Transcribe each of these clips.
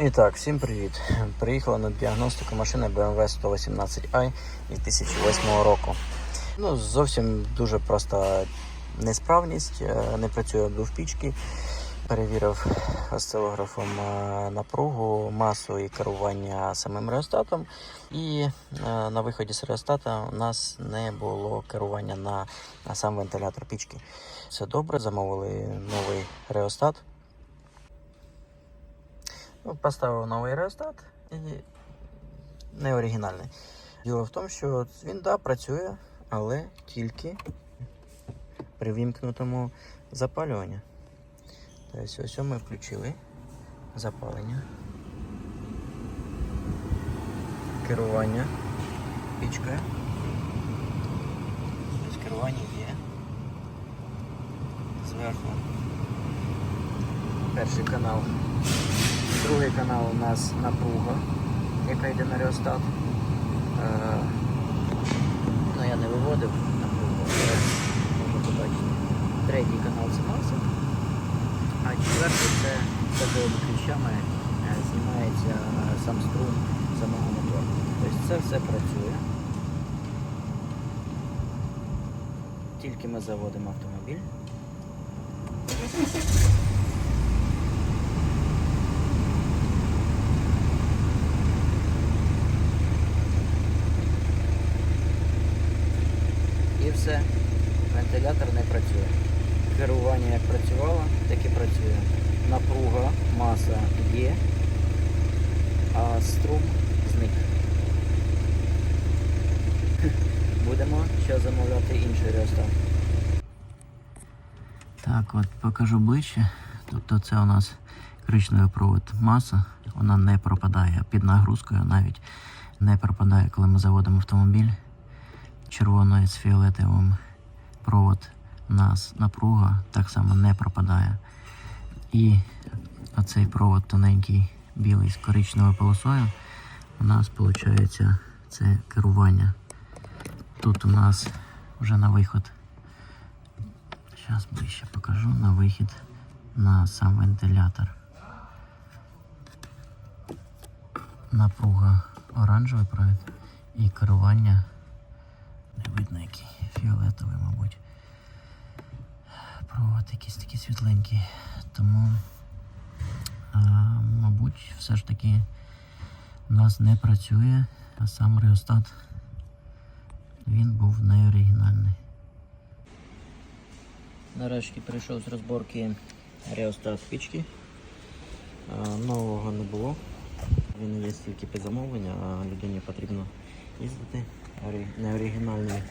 І так, всім привіт. Приїхала на діагностику машини BMW 118i 2008 року. Ну, зовсім дуже проста несправність, е, не працює обдувпічки. Перевірив осцилографом е, напругу, масу і керування самим реостатом. І е, на виході з реостата у нас не було керування на, на сам вентилятор пічки. Все добре, замовили новий реостат. Ну, Поставив новий реостат і не оригінальний. Діло в тому, що він да, працює, але тільки при вімкнутому запалюванні. Тобто ось ми включили запалення, керування пічкою. Тобто керування є. Зверху перший канал. Другий канал у нас напруга, яка йде на реостат. Е, ну, я не виводив напругу, але можна побачити. Третій канал це маса, а четвертий це такими ключами е, знімається сам струм самого мотора. Тобто це все працює. Тільки ми заводимо автомобіль. І все. Вентилятор не працює. Керування як працювало, так і працює. Напруга, маса є, а струм зник. Будемо ще замовляти інший реостат. Так, от покажу ближче. Тобто це у нас коричневий провод маса, вона не пропадає під нагрузкою, навіть не пропадає, коли ми заводимо автомобіль червоної з фіолетовим провод нас напруга так само не пропадає. І оцей провод тоненький білий з коричневою полосою у нас виходить це керування. Тут у нас вже на виход. Зараз ближче покажу на вихід на сам вентилятор. Напруга оранжевий провід і керування не видно який фіолетовий, мабуть. Провод якийсь такий світленький. Тому, а, мабуть, все ж таки у нас не працює, а сам реостат він був не оригінальний. Нарешті прийшов з розборки реостат пічки. А, Нового не було. Він є тільки під замовлення, а людині потрібно їздити. Ори- Не оригінальний.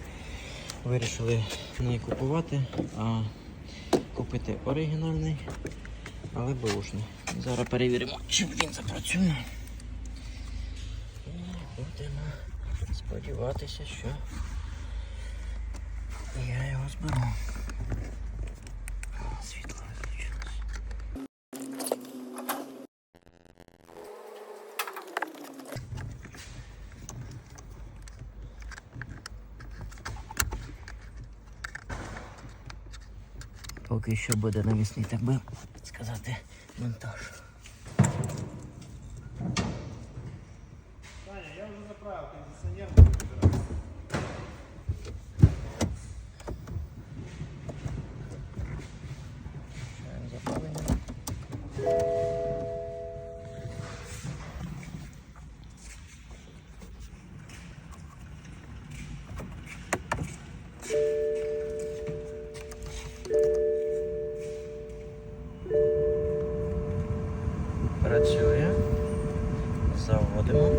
Вирішили не купувати, а купити оригінальний, але бушний. Зараз перевіримо, чи він запрацює. І будемо сподіватися, що я його зберу. Поки що буде навісний, так би сказати, монтаж. Саня, я уже заправил кондиционер. Заводимо.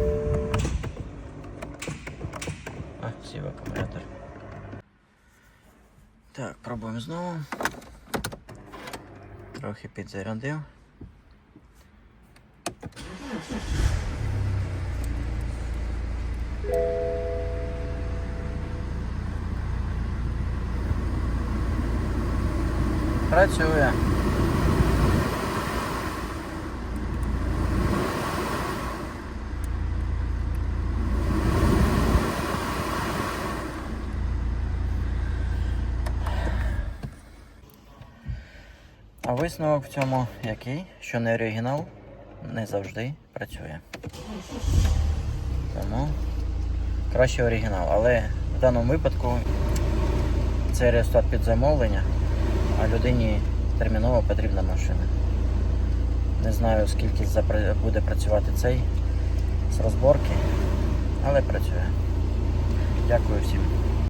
А, сів акумулятор. Так, пробуємо знову. Трохи підзарядив. Працює. А висновок в цьому який? Що не оригінал? не завжди працює. Тому краще оригінал. Але в даному випадку це результат під замовлення, а людині терміново потрібна машина. Не знаю, скільки буде працювати цей з розборки, але працює. Дякую всім.